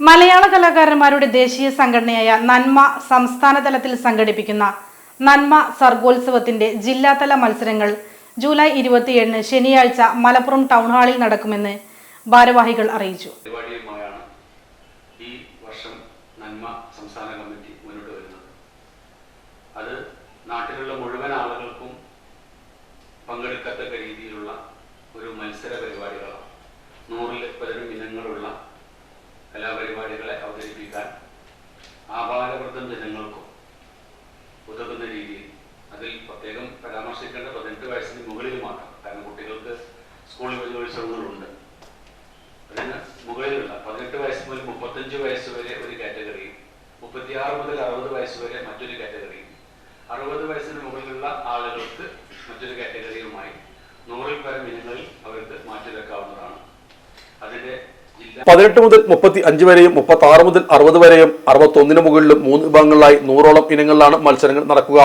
മലയാള കലാകാരന്മാരുടെ ദേശീയ സംഘടനയായ നന്മ സംസ്ഥാന തലത്തിൽ സംഘടിപ്പിക്കുന്ന നന്മ സർഗോത്സവത്തിന്റെ ജില്ലാതല മത്സരങ്ങൾ ജൂലൈ ഇരുപത്തിയേഴിന് ശനിയാഴ്ച മലപ്പുറം ടൗൺ ഹാളിൽ നടക്കുമെന്ന് ഭാരവാഹികൾ അറിയിച്ചു. ഈ നാട്ടിലുള്ള മുഴുവൻ ആളുകൾക്കും പങ്കെടുക്കത്തക്ക രീതിയിലുള്ള ഒരു മത്സര പരിപാടികളാണ്. കലാപരിപാടികളെ അവതരിപ്പിക്കാൻ ആപാലവൃദ്ധം ജനങ്ങൾക്കും ഉതകുന്ന രീതിയിൽ അതിൽ പ്രത്യേകം പരാമർശിക്കേണ്ട പതിനെട്ട് വയസ്സിന് മുകളിൽ മാത്രം. കാരണം കുട്ടികൾക്ക് സ്കൂളിൽ യുവജനോത്സവങ്ങളുണ്ട് അതിന് മുകളിലുള്ള പതിനെട്ട് വയസ്സ് മുതൽ മുപ്പത്തഞ്ച് വയസ്സ് വരെ ഒരു കാറ്റഗറിയും മുപ്പത്തിയാറ് മുതൽ അറുപത് വയസ്സ് വരെ മറ്റൊരു കാറ്റഗറി അറുപത് വയസ്സിന് മുകളിലുള്ള ആളുകൾക്ക് മറ്റൊരു കാറ്റഗറിയുമായി നൂറിൽ പരം ഇനങ്ങളിൽ അവർക്ക് മാറ്റിവെക്കാവുന്നതാണ്. അതിന്റെ ജില്ലാ പതിനെട്ട് മുതൽ മുപ്പത്തി അഞ്ച് വരെയും മുപ്പത്തി ആറ് മുതൽ അറുപത് വരെയും അറുപത്തൊന്നിന് മുകളിലും മൂന്ന് വിഭാഗങ്ങളിലായി നൂറോളം ഇനങ്ങളിലാണ് മത്സരങ്ങൾ നടക്കുക.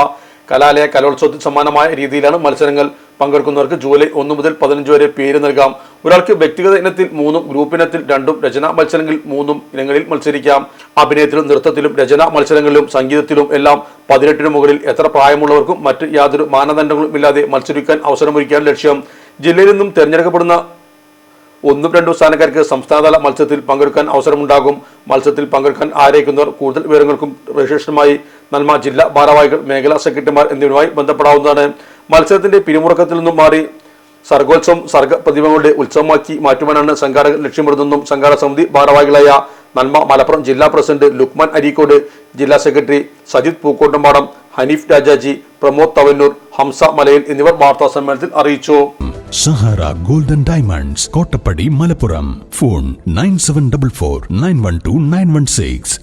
കലാലയ കലോത്സവത്തിന് സമാനമായ രീതിയിലാണ് മത്സരങ്ങൾ പങ്കെടുക്കുന്നവർക്ക് ജൂലൈ ഒന്ന് മുതൽ പതിനഞ്ച് വരെ പേര് നൽകാം. ഒരാൾക്ക് വ്യക്തിഗത ഇനത്തിൽ മൂന്നും ഗ്രൂപ്പ് ഇനത്തിൽ രണ്ടും രചനാ മത്സരങ്ങളിൽ മൂന്നും ഇനങ്ങളിൽ മത്സരിക്കാം. അഭിനയത്തിലും നൃത്തത്തിലും രചനാ മത്സരങ്ങളിലും സംഗീതത്തിലും എല്ലാം പതിനെട്ടിന് മുകളിൽ എത്ര പ്രായമുള്ളവർക്കും മറ്റ് യാതൊരു മാനദണ്ഡങ്ങളും ഇല്ലാതെ മത്സരിക്കാൻ അവസരമൊരുക്കാൻ ലക്ഷ്യം. ജില്ലയിൽ നിന്നും തെരഞ്ഞെടുക്കപ്പെടുന്ന ഒന്നും രണ്ടും സ്ഥാനക്കാർക്ക് സംസ്ഥാനതല മത്സരത്തിൽ പങ്കെടുക്കാൻ അവസരമുണ്ടാകും. മത്സരത്തിൽ പങ്കെടുക്കാൻ ആഗ്രഹിക്കുന്നവർ കൂടുതൽ വിവരങ്ങൾക്കും രജിസ്ട്രേഷനുമായി നന്മ ജില്ലാ ഭാരവാഹികൾ മേഖലാ സെക്രട്ടറിമാർ എന്നിവരുമായി ബന്ധപ്പെടാവുന്നതാണ്. മത്സരത്തിന്റെ പിരിമുറക്കത്തിൽ നിന്നും മാറി സർഗോത്സവം സർഗ പ്രതിഭകളുടെ ഉത്സവമാക്കി മാറ്റുവാനാണ് സംഘാടകർ ലക്ഷ്യമിടുന്നതെന്നും സംഘാടക സമിതി ഭാരവാഹികളായ നന്മ മലപ്പുറം ജില്ലാ പ്രസിഡന്റ് ലുക്മാൻ അരീക്കോട് ജില്ലാ സെക്രട്ടറി സജിത് പൂക്കോട്ടുംപാടം ഹനീഫ് രാജാജി പ്രമോദ് തവന്നൂർ ഹംസ മലയിൽ എന്നിവർ വാർത്താ സമ്മേളനത്തിൽ അറിയിച്ചു. Sahara golden diamonds Kottappadi Malappuram. Phone nine seven double four nine one two nine one six.